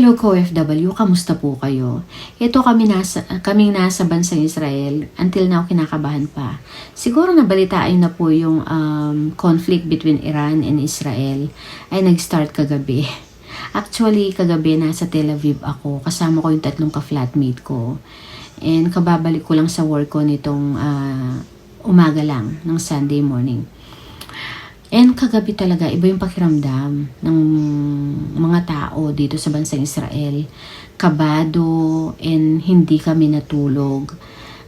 Hello OFW, kamusta po kayo? Ito kami nasa, kaming nasa bansang Israel. Until now, kinakabahan pa. Siguro nabalitaan na po yung um, conflict between Iran and Israel ay nag-start kagabi. Actually, kagabi nasa Tel Aviv ako. Kasama ko yung tatlong ka-flatmate ko. And kababalik ko lang sa work ko nitong ah, umaga lang, ng Sunday morning. And kagabi talaga, iba yung pakiramdam ng mga tao dito sa bansang Israel. Kabado and hindi kami natulog.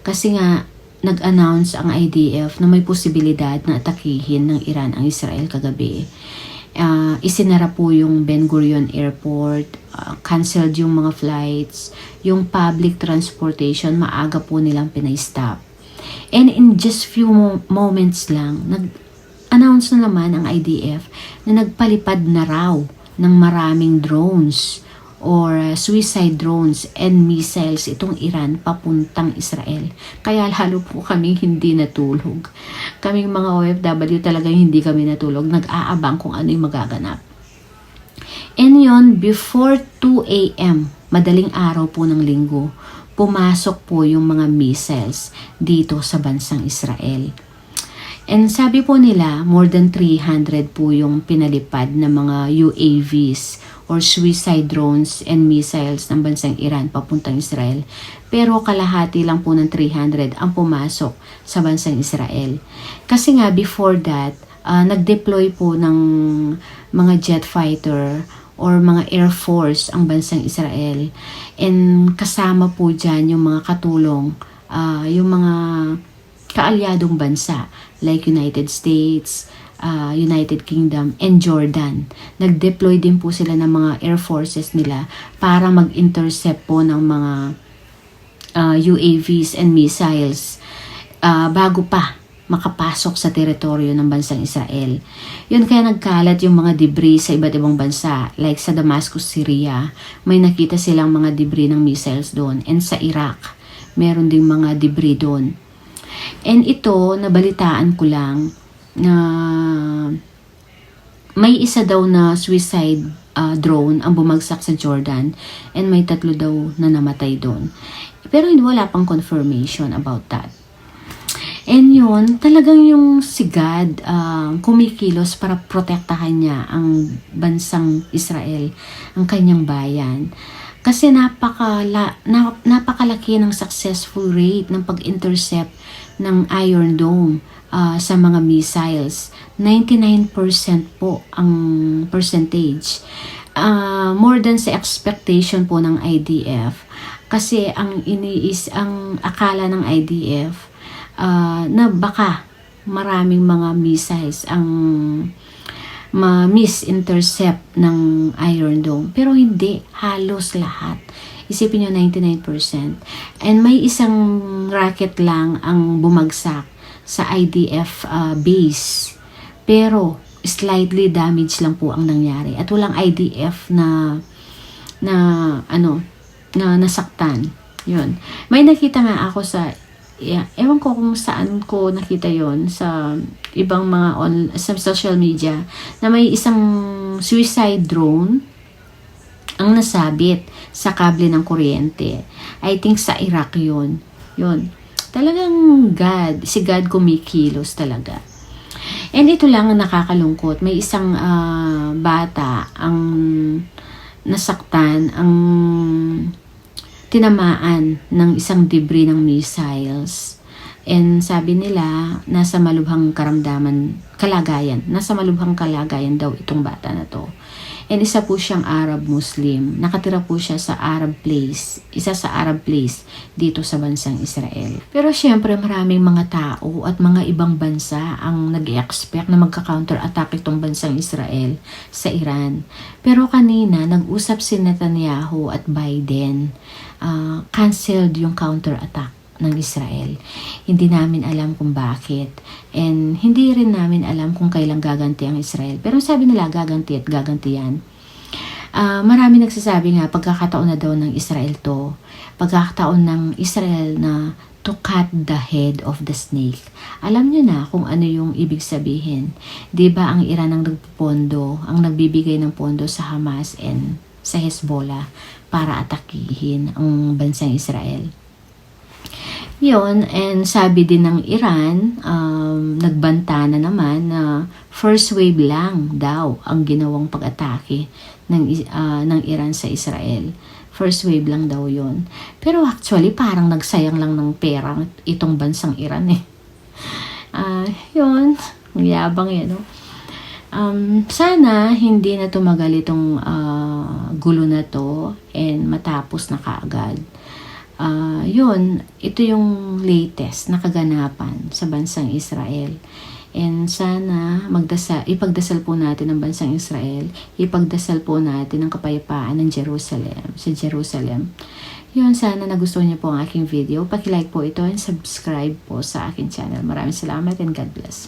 Kasi nga, nag-announce ang IDF na may posibilidad na atakihin ng Iran ang Israel kagabi. Ah, isinara po yung Ben Gurion Airport, ah, canceled yung mga flights, yung public transportation, maaga po nilang pinay-stop. And in just few mo- moments lang, nag announce na naman ang IDF na nagpalipad na raw ng maraming drones or suicide drones and missiles itong Iran papuntang Israel. Kaya lalo po kami hindi natulog. Kaming mga OFW talagang hindi kami natulog. Nag-aabang kung ano yung magaganap. And yon before 2 a.m., madaling araw po ng linggo, pumasok po yung mga missiles dito sa bansang Israel. And sabi po nila, more than 300 po yung pinalipad na mga UAVs or suicide drones and missiles ng bansang Iran papuntang Israel. Pero kalahati lang po ng 300 ang pumasok sa bansang Israel. Kasi nga before that, ah, nag-deploy po ng mga jet fighter or mga air force ang bansang Israel. And kasama po dyan yung mga katulong, ah, yung mga kaalyadong bansa like United States, uh, United Kingdom, and Jordan. Nag-deploy din po sila ng mga air forces nila para mag-intercept po ng mga uh, UAVs and missiles uh, bago pa makapasok sa teritoryo ng bansang Israel. Yun kaya nagkalat yung mga debris sa iba't ibang bansa. Like sa Damascus, Syria, may nakita silang mga debris ng missiles doon. And sa Iraq, meron ding mga debris doon. And ito, nabalitaan ko lang na may isa daw na suicide uh, drone ang bumagsak sa Jordan and may tatlo daw na namatay doon. Pero wala pang confirmation about that. And yun, talagang yung si God uh, kumikilos para protektahan niya ang bansang Israel, ang kanyang bayan. Kasi napaka, la, na, napakalaki ng successful rate ng pag-intercept ng Iron Dome uh, sa mga missiles. 99% po ang percentage. Uh, more than sa expectation po ng IDF. Kasi ang iniis ang akala ng IDF uh, na baka maraming mga missiles ang ma-misintercept ng Iron Dome. Pero hindi, halos lahat. Isipin nyo 99%. And may isang rocket lang ang bumagsak sa IDF uh, base. Pero slightly damage lang po ang nangyari. At walang IDF na na ano na nasaktan. Yun. May nakita nga ako sa yeah, ewan ko kung saan ko nakita yon sa ibang mga on, sa social media na may isang suicide drone ang nasabit sa kable ng kuryente. I think sa Iraq yon Yun. Talagang God, si God kumikilos talaga. And ito lang ang nakakalungkot. May isang uh, bata ang nasaktan, ang tinamaan ng isang debris ng missiles. And sabi nila, nasa malubhang karamdaman, kalagayan. Nasa malubhang kalagayan daw itong bata na to. And isa po siyang Arab Muslim. Nakatira po siya sa Arab place. Isa sa Arab place dito sa bansang Israel. Pero syempre maraming mga tao at mga ibang bansa ang nag expect na magka-counter-attack itong bansang Israel sa Iran. Pero kanina nag-usap si Netanyahu at Biden. Uh, canceled yung counter-attack ng Israel. Hindi namin alam kung bakit. And hindi rin namin alam kung kailan gaganti ang Israel. Pero sabi nila gaganti at gaganti yan. Uh, marami nagsasabi nga pagkakataon na daw ng Israel to. Pagkakataon ng Israel na to cut the head of the snake. Alam niyo na kung ano yung ibig sabihin. 'Di ba ang Iran ang nagpondo, ang nagbibigay ng pondo sa Hamas and sa Hezbollah para atakihin ang bansang Israel. Yun, and sabi din ng Iran, um, nagbanta na naman na first wave lang daw ang ginawang pag-atake ng, ah, ng Iran sa Israel. First wave lang daw yon Pero actually, parang nagsayang lang ng pera itong bansang Iran eh. Ah, yun, ang yabang yan, no? Um, sana hindi na tumagal itong ah, gulo na to and matapos na kaagad. Ah, yun, ito yung latest na kaganapan sa bansang Israel. And sana magdasal, ipagdasal po natin ang bansang Israel, ipagdasal po natin ang kapayapaan ng Jerusalem, sa Jerusalem. Yun, sana nagustuhan niyo po ang aking video. Paki-like po ito and subscribe po sa aking channel. Maraming salamat and God bless.